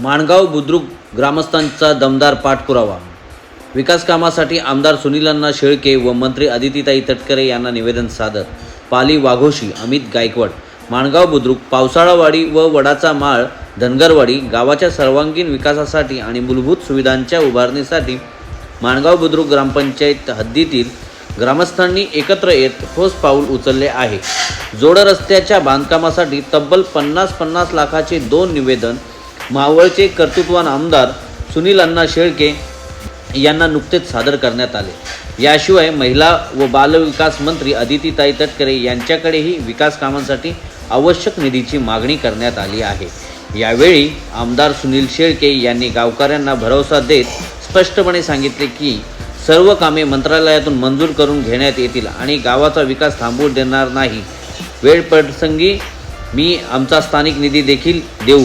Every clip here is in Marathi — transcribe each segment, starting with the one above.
माणगाव बुद्रुक ग्रामस्थांचा दमदार पाठपुरावा. विकास कामासाठी आमदार सुनीलांना शेळके व मंत्री आदितीताई तटकरे यांना निवेदन सादर. पाली वाघोशी अमित गायकवाड माणगाव बुद्रुक पावसाळावाडी व वडाचा माळ धनगरवाडी गावाच्या सर्वांगीण विकासासाठी आणि मूलभूत सुविधांच्या उभारणीसाठी माणगाव बुद्रुक ग्रामपंचायत हद्दीतील ग्रामस्थांनी एकत्र येत ठोस पाऊल उचलले आहे. जोड रस्त्याच्या बांधकामासाठी तब्बल पन्नास पन्नास लाखाचे दोन निवेदन मावळचे कर्तृत्वान आमदार सुनील अण्णा शेळके यांना नुकतेच सादर करण्यात आले. याशिवाय महिला व बालविकास मंत्री अदितीताई तटकरे यांच्याकडेही विकास कामांसाठी आवश्यक निधीची मागणी करण्यात आली आहे. यावेळी आमदार सुनील शेळके यांनी गावकऱ्यांना भरवसा देत स्पष्टपणे सांगितले की सर्व कामे मंत्रालयातून मंजूर करून घेण्यात येतील आणि गावाचा विकास थांबवू देणार नाही. वेळ प्रसंगी मी आमचा स्थानिक निधी देखील देऊ.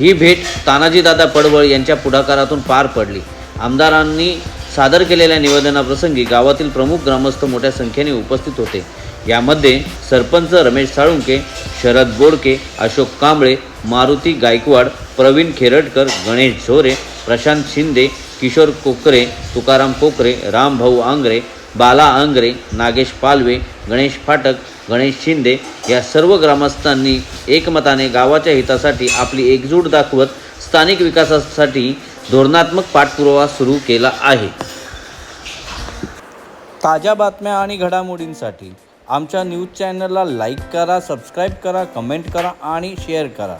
ही भेट तानाजीदादा पडवळ यांच्या पुढाकारातून पार पडली. आमदारांनी सादर केलेल्या निवेदनाप्रसंगी गावातील प्रमुख ग्रामस्थ मोठ्या संख्येने उपस्थित होते. यामध्ये सरपंच रमेश साळुंके शरद बोडके अशोक कांबळे मारुती गायकवाड प्रवीण खेरडकर गणेश झोरे प्रशांत शिंदे किशोर कोकरे तुकाराम कोकरे रामभाऊ आंगरे बाला आंग्रे नागेश पालवे गणेश फाटक गणेश शिंदे या सर्व ग्रामस्थांनी एकमताने गावाच्या हितासाठी आपली एकजूट दाखवत स्थानिक विकासासाठी धोरणात्मक पाठपुरावा सुरू केला आहे. ताज्या बातम्या आणि घडामोडींसाठी आमच्या न्यूज चॅनलला लाईक करा सबस्क्राईब करा कमेंट करा आणि शेअर करा.